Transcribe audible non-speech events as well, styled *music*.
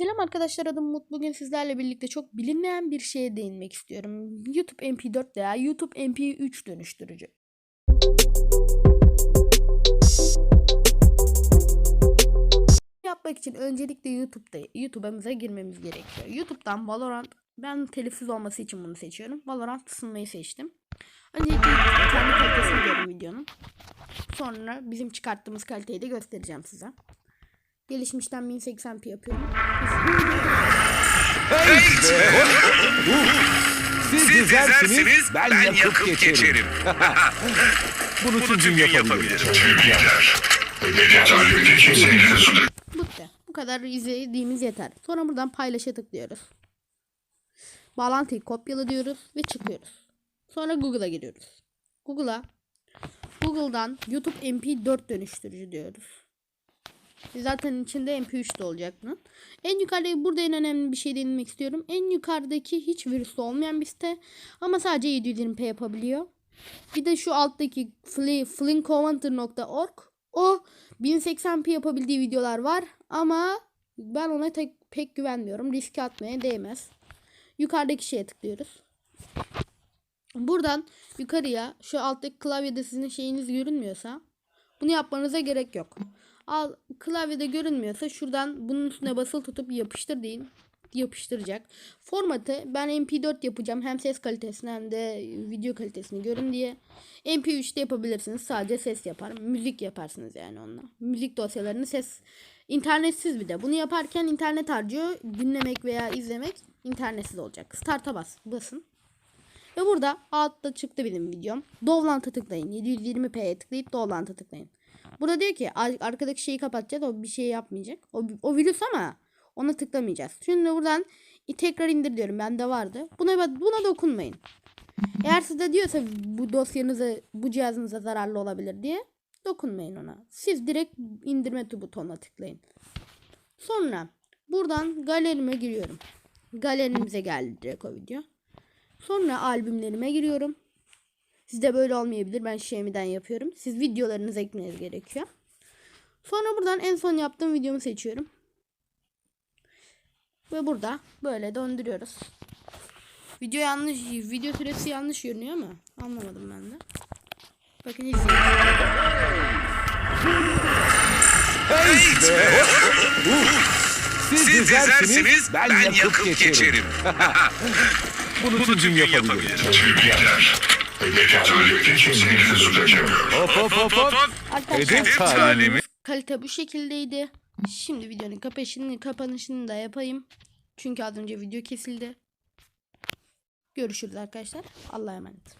Selam arkadaşlar adım Umut. Bugün sizlerle birlikte çok bilinmeyen bir şeye değinmek istiyorum. YouTube MP4 veya YouTube MP3 dönüştürücü. Yapmak için öncelikle YouTube'da YouTube'ımıza girmemiz gerekiyor. YouTube'dan Valorant ben telifsiz olması için bunu seçiyorum. Valorant ısınmayı seçtim. Öncelikle kendi kalitesini görün videonun. Sonra bizim çıkarttığımız kaliteyi de göstereceğim size. Gelişmişten 1080p yapıyorum. Siz, Siz dizersiniz, dizersiniz, ben, ben yakıp, yakıp geçerim. geçerim. *laughs* Bunu, Bunu tüm gün gün yapabilir. yapabilir. Bitti. Bu kadar izlediğimiz yeter. Sonra buradan paylaşa tıklıyoruz. Bağlantıyı kopyala diyoruz ve çıkıyoruz. Sonra Google'a giriyoruz. Google'a Google'dan YouTube MP4 dönüştürücü diyoruz. Zaten içinde MP3 de olacak bunun. En yukarıda burada en önemli bir şey değinmek istiyorum. En yukarıdaki hiç virüslü olmayan bir site ama sadece 720p yapabiliyor. Bir de şu alttaki fli- flinkcommander.org o 1080p yapabildiği videolar var ama ben ona tek, pek güvenmiyorum. Riske atmaya değmez. Yukarıdaki şeye tıklıyoruz. Buradan yukarıya şu alttaki klavyede sizin şeyiniz görünmüyorsa bunu yapmanıza gerek yok. Al klavyede görünmüyorsa şuradan bunun üstüne basılı tutup yapıştır deyin. Yapıştıracak. Formatı ben MP4 yapacağım. Hem ses kalitesini hem de video kalitesini görün diye. MP3'te yapabilirsiniz. Sadece ses yapar. Müzik yaparsınız yani onunla. Müzik dosyalarını ses internetsiz bir de. Bunu yaparken internet harcıyor. Dinlemek veya izlemek internetsiz olacak. Start'a bas. Basın. Ve burada altta çıktı benim videom. Dovlant'a tıklayın. 720p'ye tıklayıp Dovlant'a tıklayın. Burada diyor ki ar- arkadaki şeyi kapatacağız. O bir şey yapmayacak. O, o virüs ama ona tıklamayacağız. Şimdi buradan tekrar indir diyorum. Bende vardı. Buna buna dokunmayın. Eğer size diyorsa bu dosyanıza bu cihazınıza zararlı olabilir diye dokunmayın ona. Siz direkt indirme butonuna tıklayın. Sonra buradan galerime giriyorum. Galerimize geldi direkt o video. Sonra albümlerime giriyorum. Sizde böyle olmayabilir. Ben Xiaomi'den yapıyorum. Siz videolarınızı eklemeniz gerekiyor. Sonra buradan en son yaptığım videomu seçiyorum. Ve burada böyle döndürüyoruz. Video yanlış, video süresi yanlış görünüyor ama anlamadım ben de. Bakın izleyin. Siz, Siz dizersiniz, dizersiniz, ben, ben yakıp, yakıp geçerim. geçerim. *laughs* Bunu, Bunu tüm yapabilir. Hop hop hop hop. Hedef talimi. kalite bu şekildeydi. Şimdi videonun kapanışını, kapanışını da yapayım. Çünkü az önce video kesildi. Görüşürüz arkadaşlar. Allah'a emanet.